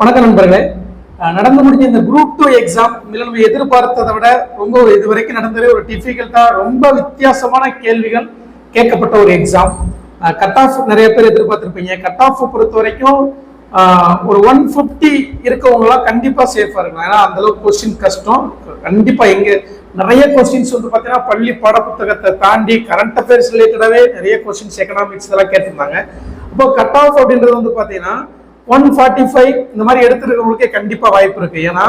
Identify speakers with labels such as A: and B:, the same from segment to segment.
A: வணக்கம் நண்பர்களே. நடந்து முடிஞ்ச இந்த குரூப் டூ எக்ஸாம் நம்ம எதிர்பார்த்ததை விட ரொம்ப இது வரைக்கும் நடந்ததே ஒரு டிஃபிகல்ட்டா ரொம்ப வித்தியாசமான கேள்விகள் கேட்கப்பட்ட ஒரு எக்ஸாம் கட் ஆஃப் நிறைய பேர் எதிர்பார்த்துருப்பீங்க. கட் ஆஃப் பொறுத்த வரைக்கும் ஒரு ஒன் ஃபிஃப்டி இருக்கவங்களாம் கண்டிப்பாக சேஃபாக இருக்கலாம் ஏன்னா அந்தளவுக்கு கொஸ்டின் கஷ்டம். கண்டிப்பாக எங்கே நிறைய கொஸ்டின்ஸ் வந்து பார்த்தீங்கன்னா பள்ளி பாடப்புத்தகத்தை தாண்டி கரண்ட் அஃபேர்ஸ் ரிலேட்டடாகவே நிறைய கொஸ்டின்ஸ் எக்கனாமிக்ஸ் இதெல்லாம் கேட்டிருந்தாங்க. இப்போ கட் ஆஃப் அப்படின்றது வந்து பார்த்தீங்கன்னா ஒன் ஃபார்ட்டி ஃபைவ் இந்த மாதிரி எடுத்துருக்கவங்களுக்கே கண்டிப்பா வாய்ப்பு இருக்கு. ஏன்னா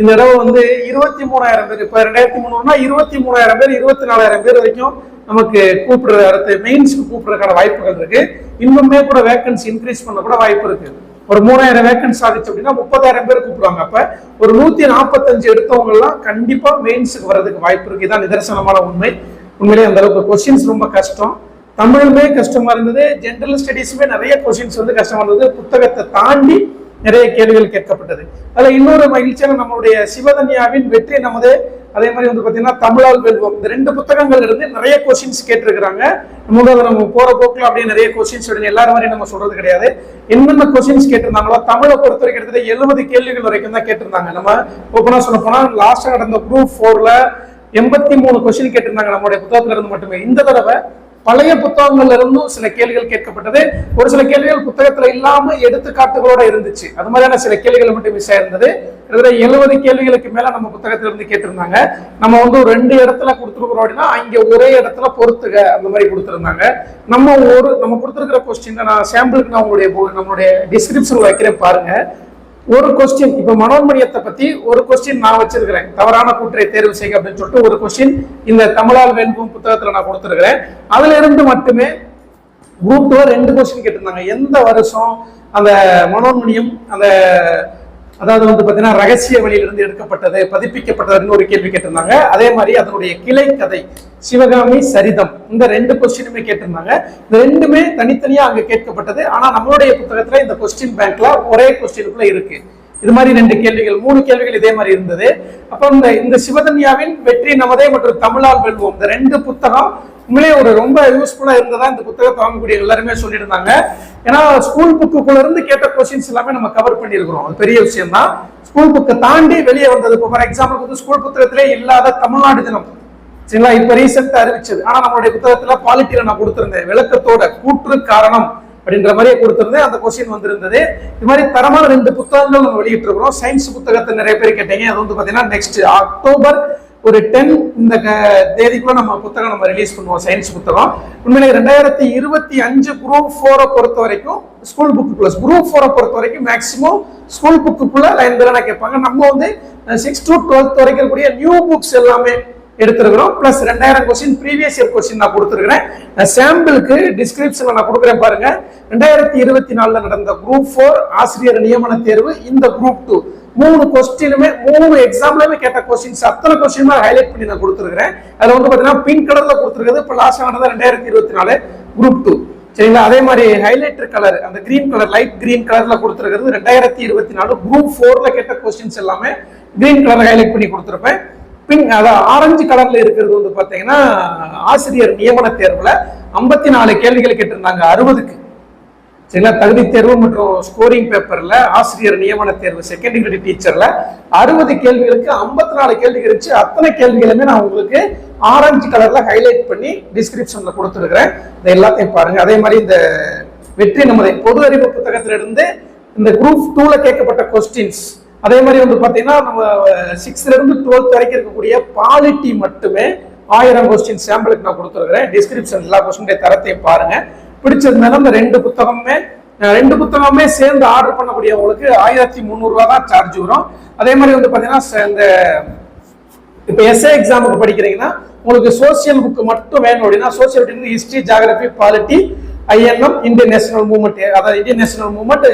A: இந்த தடவை வந்து இருபத்தி மூணாயிரம் பேர் இப்போ ரெண்டாயிரத்தி மூணுனா இருபத்தி மூணாயிரம் பேர் இருபத்தி நாலாயிரம் பேர் வரைக்கும் நமக்கு கூப்பிடுற அடுத்து மெயின்ஸ்க்கு கூப்பிடுறதுக்கான வாய்ப்புகள் இருக்கு. இன்னுமே கூட வேகன்சி இன்க்ரீஸ் பண்ண கூட வாய்ப்பு இருக்கு. ஒரு மூணாயிரம் வேகன்சி ஆகுச்சு அப்படின்னா முப்பதாயிரம் பேர் கூப்பிடுவாங்க. அப்ப ஒரு நூத்தி நாற்பத்தஞ்சு எடுத்தவங்க எல்லாம் கண்டிப்பா மெயின்ஸுக்கு வர்றதுக்கு வாய்ப்பு இருக்கு. இதான் நிதர்சனமான உண்மை. உண்மையிலேயே அந்த அளவுக்கு கொஸ்டின்ஸ் ரொம்ப கஷ்டம். தமிழுமே கஷ்டமா இருந்தது. ஜென்ரல் ஸ்டடீஸுமே நிறைய கொஷின்ஸ் வந்து கஷ்டமா இருந்தது. புத்தகத்தை தாண்டி நிறைய கேள்விகள் கேட்கப்பட்டது. அதுல இன்னொரு மகிழ்ச்சியான நம்மளுடைய சிவதன்யாவின் வெற்றி நமது அதே மாதிரி வந்து பாத்தீங்கன்னா தமிழால் வெல்வம். இந்த ரெண்டு புத்தகங்கள் இருந்து நிறைய கொஸ்டின்ஸ் கேட்டிருக்கிறாங்க. நம்ம அதை நம்ம போற போக்கில் அப்படியே நிறைய கொஸ்டின்ஸ் உடனே எல்லாரும் மாதிரி நம்ம சொல்றது கிடையாது. என்னென்ன கொஸ்டின்ஸ் கேட்டிருந்தாங்களோ தமிழை பொறுத்த வரைக்கும் கிட்டத்தட்ட எழுபது கேள்விகள் வரைக்கும் தான் கேட்டிருந்தாங்க. நம்ம ஓப்பனா சொல்ல போனா லாஸ்டா நடந்த குரூப் ஃபோரில் எண்பத்தி மூணு கொஸ்டின் கேட்டிருந்தாங்க நம்மளுடைய புத்தகத்துல இருந்து மட்டுமே. இந்த தடவை பழைய புத்தகங்கள்ல இருந்தும் சில கேள்விகள் கேட்கப்பட்டது. ஒரு சில கேள்விகள் புத்தகத்துல இல்லாம எடுத்துக்காட்டுகளோட இருந்துச்சு. அது மாதிரியான சில கேள்விகள் மட்டும் மிஸ் ஆயிருந்தது கிட்டத்தட்ட எழுபது கேள்விகளுக்கு மேல நம்ம புத்தகத்துல இருந்து கேட்டிருந்தாங்க. நம்ம வந்து ரெண்டு இடத்துல கொடுத்துருக்குறோம் அப்படின்னா இங்க ஒரே இடத்துல பொறுத்துக அந்த மாதிரி கொடுத்துருந்தாங்க. நம்ம ஒரு நம்ம கொடுத்துருக்கிற கொஸ்டின் நான் சாம்பிளுக்கு நான் உங்களுடைய நம்மளுடைய டிஸ்கிரிப்ஷன் வைக்கிறேன் பாருங்க. ஒரு கொஸ்டின் இப்ப மனோன்மணியத்தை பத்தி ஒரு கொஸ்டின் நான் வச்சிருக்கிறேன். தவறான கூற்றை தேர்வு செய்ய அப்படின்னு சொல்லிட்டு ஒரு கொஸ்டின் இந்த தமிழால் வேண்பும் புத்தகத்துல நான் கொடுத்துருக்கிறேன். அதுல இருந்து மட்டுமே குரூப் டூ ரெண்டு கொஸ்டின் கேட்டிருந்தாங்க. எந்த வருஷம் அந்த மனோன்மணியம் அந்த அதாவது வந்து பார்த்தீங்கன்னா ரகசிய வழியிலிருந்து எடுக்கப்பட்டது பதிப்பிக்கப்பட்டதுன்னு ஒரு கேள்வி கேட்டிருந்தாங்க. அதே மாதிரி அதனுடைய கிளை கதை சிவகாமி சரிதம் இந்த ரெண்டு கொஸ்டினுமே கேட்டிருந்தாங்க. இந்த ரெண்டுமே தனித்தனியா அங்க கேட்கப்பட்டது. ஆனா நம்மளுடைய புத்தகத்துல இந்த கொஸ்டின் பேங்க்ல ஒரே கொஸ்டினுக்குள்ள இருக்கு. இது மாதிரி ரெண்டு கேள்விகள் மூணு கேள்விகள் இதே மாதிரி இருந்தது. அப்ப இந்த இந்த சிவதன்யாவின் வெற்றி நமதே மற்றும் தமிழால் வெல்வோம். இந்த ரெண்டு புத்தகம் உண்மையிலே ஒரு ரொம்ப யூஸ்ஃபுல்லா இருந்ததா இந்த புத்தகத்தை வாங்கக்கூடிய எல்லாருமே சொல்லியிருந்தாங்க. ஏன்னா ஸ்கூல் புக்குக்குள்ள இருந்து கேட்ட கொஸ்டின்ஸ் எல்லாமே நம்ம கவர் பண்ணியிருக்கிறோம். அது பெரிய விஷயம் தான் ஸ்கூல் புக்கை தாண்டி வெளியே வந்தது. இப்போ ஃபார் எக்ஸாம்பிள் வந்து ஸ்கூல் புத்தகத்திலே இல்லாத தமிழ்நாடு தினம். சரிங்களா? இப்ப ரீசெண்டா அறிவிச்சது. ஆனா நம்மளுடைய புத்தகத்துல பாலிட்டியில நான் கொடுத்திருந்தேன். விளக்கத்தோட கூற்று காரணம் அப்படின்ற மாதிரியே கொடுத்திருந்தேன். அந்த கொஸ்டின் வந்திருந்தது. இது மாதிரி தரமான ரெண்டு புத்தகங்கள் நம்ம வெளியிட்டு இருக்கிறோம் சயின்ஸ் புத்தகத்தை நிறைய பேர் கேட்டீங்க. அது வந்து பாத்தீங்கன்னா நெக்ஸ்ட் அக்டோபர் ஒரு டென் இந்த தேதிக்குள்ள நம்ம புத்தகம் நம்ம ரிலீஸ் பண்ணுவோம் சயின்ஸ் புத்தகம். உண்மையிலே ரெண்டாயிரத்தி இருபத்தி அஞ்சு குரூப் ஃபோரை பொறுத்த வரைக்கும் ஸ்கூல் புக்கு ப்ளஸ் குரூப் ஃபோரை பொறுத்த வரைக்கும் மேக்ஸிமம் ஸ்கூல் புக்குக்குள்ள லைன் பேரான கேட்பாங்க. நம்ம வந்து சிக்ஸ் டு டுவெல்த் வரைக்கும் இருக்கக்கூடிய நியூ புக்ஸ் எல்லாமே எடுத்திருக்கிறோம். பிளஸ் ரெண்டாயிரம் கொஸ்டின் ப்ரீவியஸ் இயர் கொஸ்டின் நான் கொடுத்துருக்கிறேன். சாம்பிளுக்கு டிஸ்கிரிப்ஷன் நான் கொடுக்குறேன் பாருங்க. ரெண்டாயிரத்தி இருபத்தி நாலுல நடந்த குரூப் ஃபோர் ஆசிரியர் நியமன தேர்வு இந்த குரூப் டூ மூணு கொஸ்டினுமே மூணு எக்ஸாம்லயுமே கேட்ட கொஸ்டின்ஸ் அத்தனை கொஸ்டினுமே ஹைலைட் பண்ணி நான் கொடுத்துருக்கிறேன். அதில் வந்து பார்த்தீங்கன்னா பிங்க் கலரில் கொடுத்துருக்குது இப்போ லாஸ்ட் ஆனது ரெண்டாயிரத்தி இருபத்தி நாலு குரூப் டூ சரிங்களா? அதே மாதிரி ஹைலைட்டர் கலர் அந்த கிரீன் கலர் லைட் கிரீன் கலர்ல கொடுத்துருக்கிறது ரெண்டாயிரத்தி இருபத்தி நாலு குரூப் ஃபோர்ல கேட்ட கொஸ்டின்ஸ் எல்லாமே கிரீன் கலர் ஹைலைட் பண்ணி கொடுத்துருப்பேன். பிங்க் அதான் ஆரஞ்சு கலர்ல இருக்கிறது வந்து பார்த்தீங்கன்னா ஆசிரியர் நியமன தேர்வில் ஐம்பத்தி நாலு கேள்விகள் கேட்டிருந்தாங்க அறுபதுக்கு. சரிங்களா தகுதி தேர்வு மற்றும் ஸ்கோரிங் பேப்பர்ல ஆசிரியர் நியமன தேர்வு செகண்ட் டிகிரி டீச்சர்ல அறுபது கேள்விகளுக்கு ஐம்பத்தி நாலு கேள்வி இருந்துச்சு. அத்தனை கேள்விகளுமே நான் உங்களுக்கு ஆரஞ்சு கலர்ல ஹைலைட் பண்ணி டிஸ்கிரிப்ஷன்ல கொடுத்துருக்கிறேன். இதை எல்லாத்தையும் பாருங்க. அதே மாதிரி இந்த வெற்றி நமது பொது அறிவு புத்தகத்திலிருந்து இந்த குரூப் டூல கேட்கப்பட்ட கொஸ்டின்ஸ் அதே மாதிரி வந்து பாத்தீங்கன்னா நம்ம சிக்ஸ்த்ல இருந்து டுவெல்த் வரைக்கும் இருக்கக்கூடிய பாலிட்டி மட்டுமே ஆயிரம் கொஸ்டின் சாம்பிளுக்கு நான் கொடுத்துருக்கிறேன். டிஸ்கிரிப்ஷன் எல்லா கொஸ்டினுடைய தரத்தையும் பாருங்க. பிடிச்சிருந்தாலும் இந்த ரெண்டு புத்தகமே ரெண்டு புத்தகமே சேர்ந்து ஆர்டர் பண்ணக்கூடியவங்களுக்கு ஆயிரத்தி முந்நூறுரூவா தான் சார்ஜ் வரும். அதே மாதிரி வந்து பார்த்தீங்கன்னா இந்த இப்போ எஸ்ஏ எக்ஸாமுக்கு படிக்கிறீங்கன்னா உங்களுக்கு சோசியல் புக்கு மட்டும் வேணும் அப்படின்னா social history geography polity INM Indian national movement அதாவது இந்தியன் நேஷனல் மூவ்மெண்ட்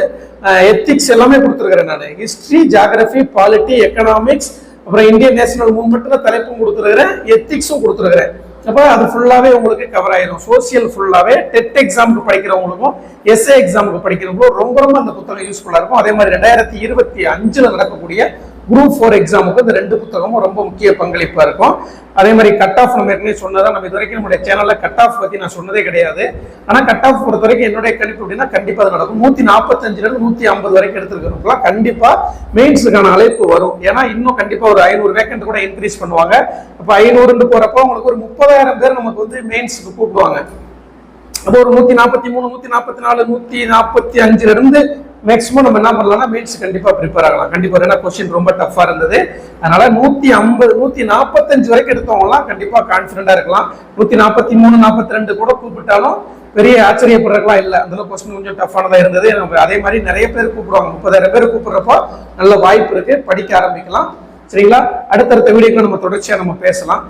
A: எத்திக்ஸ் எல்லாமே கொடுத்துருக்கிறேன் நான். ஹிஸ்ட்ரி ஜாகிரபி பாலிட்டி எக்கனாமிக்ஸ் அப்புறம் இந்தியன் நேஷனல் மூவ்மெண்ட்டில் தலைப்பும் கொடுத்துருக்கிறேன் எத்திக்ஸும் கொடுத்துருக்கிறேன். அப்போ அது ஃபுல்லாவே உங்களுக்கு கவர் ஆயிரும். சோசியல் ஃபுல்லாகவே டெட் எக்ஸாமுக்கு படிக்கிறவங்களுக்கும் எஸ்ஏ எக்ஸாமுக்கு படிக்கிறவங்களுக்கும் ரொம்ப ரொம்ப அந்த புத்தகம் யூஸ்ஃபுல்லாக இருக்கும். அதே மாதிரி ரெண்டாயிரத்தி இருபத்தி அஞ்சுல நடக்கக்கூடிய குரூப் ஃபோர் எக்ஸாமுக்கு இந்த ரெண்டு புத்தகமும் ரொம்ப முக்கிய பங்களிப்பாக இருக்கும். அதே மாதிரி கட் ஆஃப் நம்ம ஏற்கனவே சொன்னதான் நம்ம இது வரைக்கும் நம்முடைய சேனலில் கட் ஆஃப் பற்றி நான் சொன்னதே கிடையாது. ஆனால் கட் ஆஃப் பொறுத்த வரைக்கும் என்னுடைய கணிப்பு அப்படின்னா கண்டிப்பாக அது நடக்கும். நூற்றி நாற்பத்தஞ்சிலிருந்து நூற்றி ஐம்பது வரைக்கும் எடுத்துருக்கிறவங்களாம் கண்டிப்பாக மெயின்ஸுக்கான அழைப்பு வரும். ஏன்னா இன்னும் கண்டிப்பாக ஒரு ஐநூறு வேக்கண்ட் கூட இன்க்ரீஸ் பண்ணுவாங்க. அப்போ ஐநூறுன்னு போகிறப்போ உங்களுக்கு ஒரு முப்பதாயிரம் பேர் நமக்கு வந்து மெயின்ஸுக்கு கூப்பிடுவாங்க. அது ஒரு நூற்றி நாற்பத்தி மூணு நூற்றி நாற்பத்தி நாலு நூற்றி நாற்பத்தி அஞ்சுலேருந்து மேக்ஸிமம் நம்ம என்ன பண்ணலாம்னா மீட்ஸ் கண்டிப்பாக ப்ரிப்பேர் ஆகலாம். கண்டிப்பாக ஏன்னா கொஸ்டின் ரொம்ப டஃப்பாக இருந்தது. அதனால நூற்றி ஐம்பது நூற்றி நாற்பத்தஞ்சு வரைக்கும் எடுத்தவங்களாம் கண்டிப்பாக கான்பிடண்டா இருக்கலாம். நூற்றி நாற்பத்தி மூணு நாற்பத்தி ரெண்டு கூட கூப்பிட்டாலும் பெரிய ஆச்சரியப்படுறதுலாம் இல்லை. அந்த கொஸ்டின் கொஞ்சம் டஃப்பானதாக இருந்தது. நம்ம அதே மாதிரி நிறைய பேர் கூப்பிடுவாங்க. முப்பதாயிரம் பேர் கூப்பிட்றப்போ நல்ல வாய்ப்பு இருக்குது படிக்க ஆரம்பிக்கலாம். சரிங்களா? அடுத்தடுத்த வீடியோக்கு நம்ம தொடர்ச்சியாக நம்ம பேசலாம்.